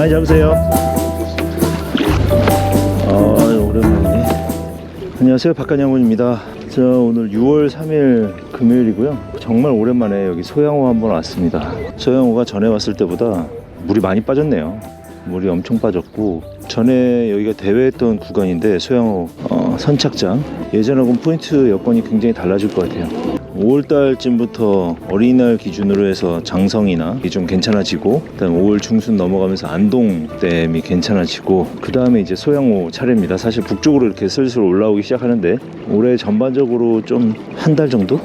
많이 잡으세요. 아, 오랜만이네. 안녕하세요. 박간양훈입니다. 저 오늘 6월 3일 금요일이고요. 정말 오랜만에 여기 소양호 한번 왔습니다. 소양호가 전에 왔을 때보다 물이 많이 빠졌네요. 물이 엄청 빠졌고 전에 여기가 대회했던 구간인데 소양호 어, 선착장 예전하고는 포인트 여건이 굉장히 달라질 것 같아요. 5월달쯤부터 어린이날 기준으로 해서 장성이나 좀 괜찮아지고 그다음 5월 중순 넘어가면서 안동댐이 괜찮아지고 그 다음에 이제 소양호 차례입니다. 사실 북쪽으로 이렇게 슬슬 올라오기 시작하는데 올해 전반적으로 좀 한 달 정도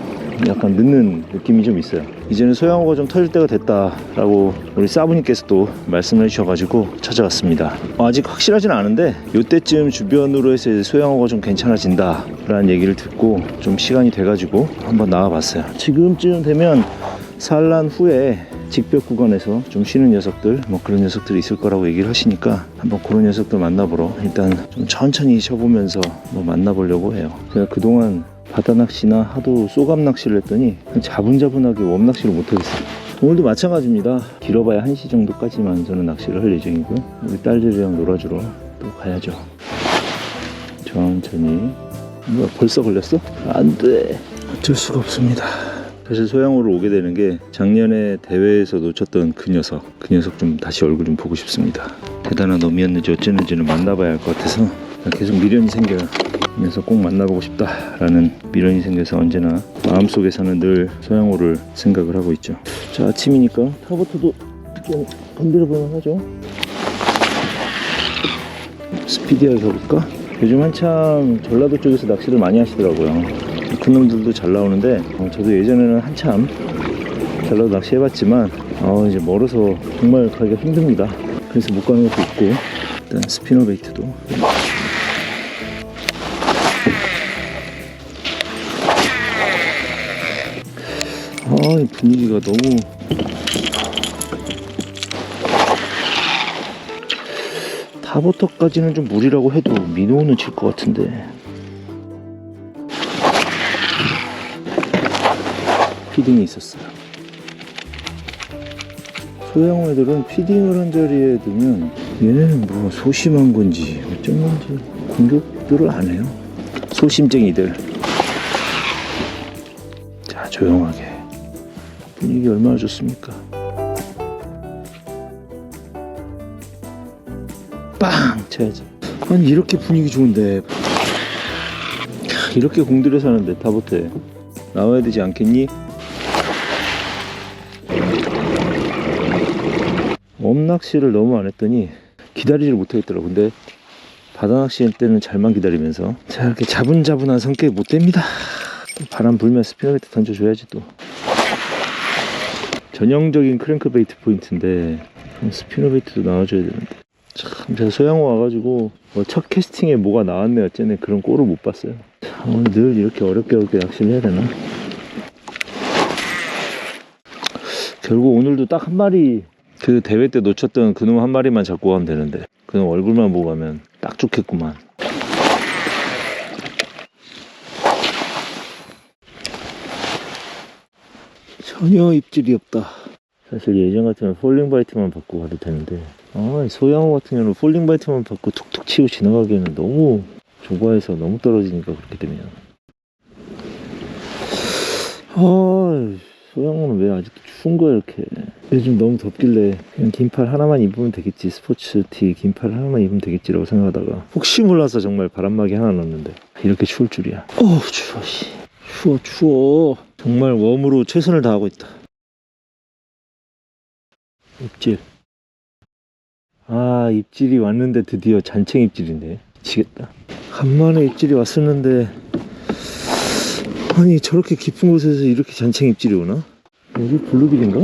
약간 늦는 느낌이 좀 있어요. 이제는 소양호가 좀 터질 때가 됐다라고 우리 사부님께서도 말씀을 해주셔가지고 찾아왔습니다. 어, 아직 확실하진 않은데 이때쯤 주변으로 해서 이제 소양호가 좀 괜찮아진다라는 얘기를 듣고 좀 시간이 돼가지고 한번 나와봤어요. 지금쯤 되면 산란 후에 직벽 구간에서 좀 쉬는 녀석들 뭐 그런 녀석들이 있을 거라고 얘기를 하시니까 한번 그런 녀석들 만나보러 일단 좀 천천히 쉬어보면서 뭐 만나보려고 해요. 제가 그동안 바다 낚시나 하도 쏘감 낚시를 했더니 자분자분하게 웜 낚시를 못하겠어요. 오늘도 마찬가지입니다. 길어봐야 1시 정도까지만 저는 낚시를 할 예정이고요. 우리 딸들이랑 놀아주러 또 가야죠. 천천히. 뭐야 벌써 걸렸어? 안 돼. 어쩔 수가 없습니다. 사실 소양호로 오게 되는 게 작년에 대회에서 놓쳤던 그 녀석, 그 녀석 좀 다시 얼굴 좀 보고 싶습니다. 대단한 놈이었는지 어쨌는지는 만나봐야 할 것 같아서 계속 미련이 생겨요. 이 녀석 꼭 만나보고 싶다라는 미련이 생겨서 언제나 마음속에서는 늘 소양호를 생각을 하고 있죠. 자 아침이니까 타버트도 좀 건드려 볼만 하죠. 스피디하게 가볼까? 요즘 한참 전라도 쪽에서 낚시를 많이 하시더라고요. 큰 놈들도 잘 나오는데 어, 저도 예전에는 한참 전라도 낚시 해봤지만 어, 이제 멀어서 정말 가기가 힘듭니다. 그래서 못 가는 것도 있고 일단 스피너 베이트도 분위기가 너무. 타버터까지는 좀 무리라고 해도 민호는 칠 것 같은데. 피딩이 있었어요. 소형 애들은 피딩을 한 자리에 두면 얘네는 뭐 소심한 건지 어쩐 건지 공격들을 안 해요. 소심쟁이들. 자 조용하게 분위기 얼마나 좋습니까? 빵! 쳐야지 아니 이렇게 분위기 좋은데. 이렇게 공들여 사는데 타보트에 나와야 되지 않겠니? 엄낚시를 너무 안 했더니 기다리질 못하겠더라고. 근데 바다낚시 때는 잘만 기다리면서. 자 이렇게 자분자분한 성격이 못 됩니다. 또 바람 불면 스피너베이트 던져줘야지 또 전형적인 크랭크베이트 포인트인데 스피너베이트도 나와줘야 되는데. 참 제가 소양호 와가지고 뭐첫 캐스팅에 뭐가 나왔네 어쩌네 그런 꼴을 못 봤어요. 참 오늘 늘 이렇게 어렵게 어렵게 낚시를 해야 되나? 결국 오늘도 딱 한 마리 그 대회 때 놓쳤던 그놈 한 마리만 잡고 가면 되는데 그놈 얼굴만 보고 가면 딱 좋겠구만 전혀 입질이 없다. 사실 예전 같으면 폴링 바이트만 받고 가도 되는데 아, 소양호 같은 경우는 폴링 바이트만 받고 툭툭 치고 지나가기에는 너무 조과해서 너무 떨어지니까 그렇게 되면. 아 소양호는 왜 아직도 추운 거야 이렇게. 요즘 너무 덥길래 그냥 긴팔 하나만 입으면 되겠지 스포츠티 긴팔 하나만 입으면 되겠지라고 생각하다가. 혹시 몰라서 정말 바람막이 하나 넣었는데. 이렇게 추울 줄이야. 어우 추워 씨 추워 추워. 정말 웜으로 최선을 다하고 있다. 입질. 아 입질이 왔는데 드디어 잔챙 입질인데. 미치겠다. 간만에 입질이 왔었는데 아니 저렇게 깊은 곳에서 이렇게 잔챙 입질이 오나? 여기 블루길인가?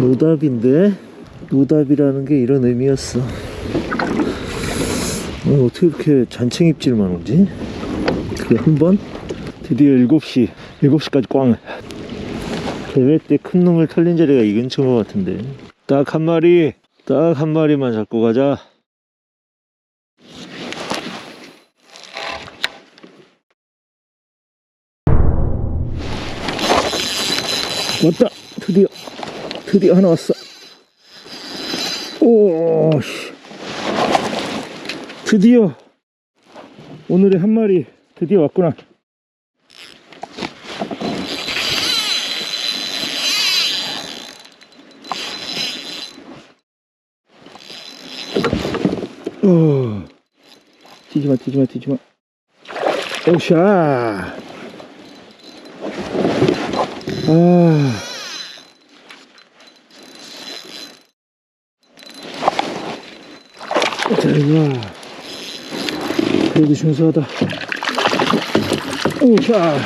노답인데? 노답이라는 게 이런 의미였어. 아니, 어떻게 이렇게 잔챙 입질만 오지? 그게 한 번? 드디어 7시 7시까지 꽝. 대회 때 큰 놈을 털린 자리가 이 근처인 것 같은데. 딱 한 마리 딱 한 마리만 잡고 가자. 왔다! 드디어 드디어 하나 왔어. 오 씨. 드디어 오늘의 한 마리 드디어 왔구나 오 튀지마 튀지마 튀지마 오샤 아 자, 이거. 그래도 준수하다. 오, 자.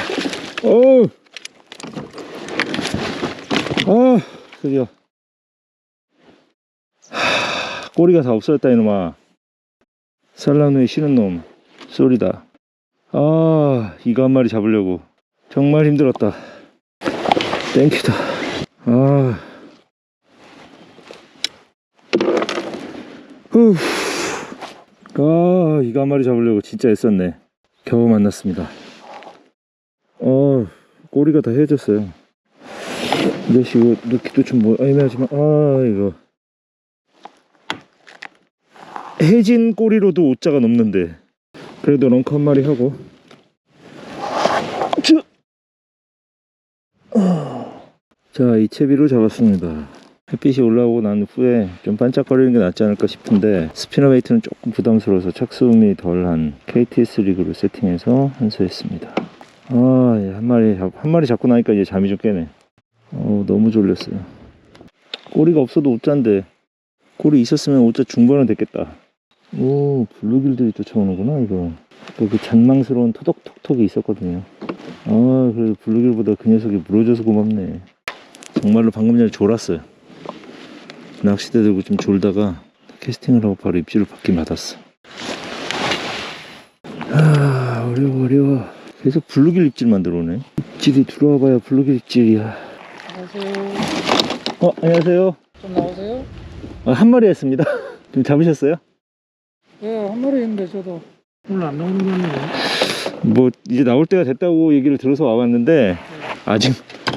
오. 아, 드디어. 하, 꼬리가 다 없어졌다, 이놈아. 살라누에 쉬는 놈. 쏘리다. 아, 이거 한 마리 잡으려고. 정말 힘들었다. 땡큐다. 아. 후. 아, 이거 한 마리 잡으려고 진짜 애썼네. 겨우 만났습니다. 어, 꼬리가 다 헤어졌어요. 근데 이거 넣기도 좀 뭐, 애매하지만, 아, 이거. 해진 꼬리로도 5자가 넘는데. 그래도 런커 한 마리 하고. 자, 이 채비로 잡았습니다. 햇빛이 올라오고 난 후에 좀 반짝거리는 게 낫지 않을까 싶은데 스피너 베이트는 조금 부담스러워서 착수음이 덜한 KTS 리그로 세팅해서 환수했습니다. 아, 예, 한 마리 잡, 한 마리 잡고 나니까 이제 잠이 좀 깨네. 어, 너무 졸렸어요. 꼬리가 없어도 옷자인데 꼬리 있었으면 옷자 중반은 됐겠다. 오, 블루길들이 쫓아오는구나 이거. 또 그 잔망스러운 토덕톡톡이 있었거든요. 아, 그래도 블루길보다 그 녀석이 물어줘서 고맙네. 정말로 방금 전에 졸았어요. 낚싯대 들고 좀 졸다가 캐스팅을 하고 바로 입질을 받긴 받았어. 아 어려워 어려워. 계속 블루길 입질만 들어오네. 입질이 들어와봐야 블루길 입질이야. 안녕하세요. 어 안녕하세요. 좀 나오세요? 아, 한 마리 했습니다. 좀 잡으셨어요? 네, 한 마리 했는데 저도 오늘 안 나오는 거 같네요. 뭐 이제 나올 때가 됐다고 얘기를 들어서 와봤는데 아직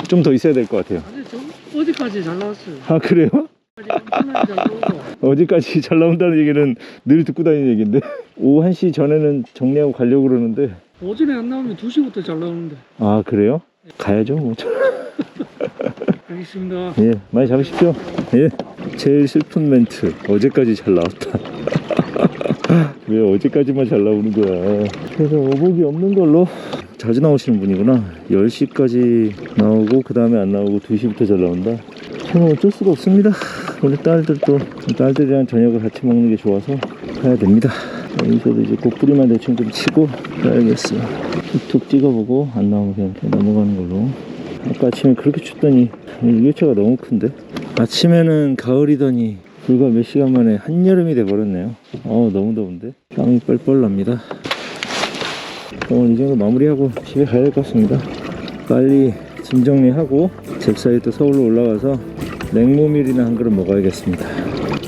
좀 더 있어야 될 것 같아요. 아니, 저 어디까지 잘 나왔어요. 아 그래요? 아직 엄청나게 잘 나오고. 어디까지 잘 나온다는 얘기는 늘 듣고 다니는 얘기인데 오후 1시 전에는 정리하고 가려고 그러는데 오전에 안 나오면 2시부터 잘 나오는데. 아 그래요? 가야죠 뭐. 알겠습니다. 예, 많이 잡으십시오. 예. 제일 슬픈 멘트. 어제까지 잘 나왔다. 왜 어제까지만 잘 나오는 거야. 그래서 어복이 없는 걸로 자주 나오시는 분이구나. 10시까지 나오고, 그 다음에 안 나오고, 2시부터 잘 나온다. 저는 어쩔 수가 없습니다. 우리 딸들도, 딸들이랑 저녁을 같이 먹는 게 좋아서 가야 됩니다. 여기서도 이제 고뿌리만 대충 좀 치고 가야겠어요. 툭툭 찍어보고, 안 나오면 그냥 넘어가는 걸로. 아까 아침에 그렇게 춥더니 일교차가 너무 큰데? 아침에는 가을이더니 불과 몇 시간 만에 한여름이 돼버렸네요. 어 너무 더운데? 땀이 뻘뻘 납니다. 오늘 이 정도 마무리하고 집에 가야 될 것 같습니다. 빨리 짐 정리하고 잽싸게 또 서울로 올라가서 냉모밀이나 한 그릇 먹어야겠습니다.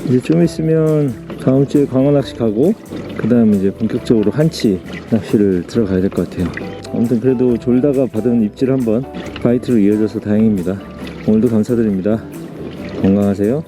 이제 좀 있으면 다음 주에 광어 낚시 가고 그 다음에 이제 본격적으로 한치 낚시를 들어가야 될 것 같아요. 아무튼 그래도 졸다가 받은 입질 한번 바이트로 이어져서 다행입니다. 오늘도 감사드립니다. 건강하세요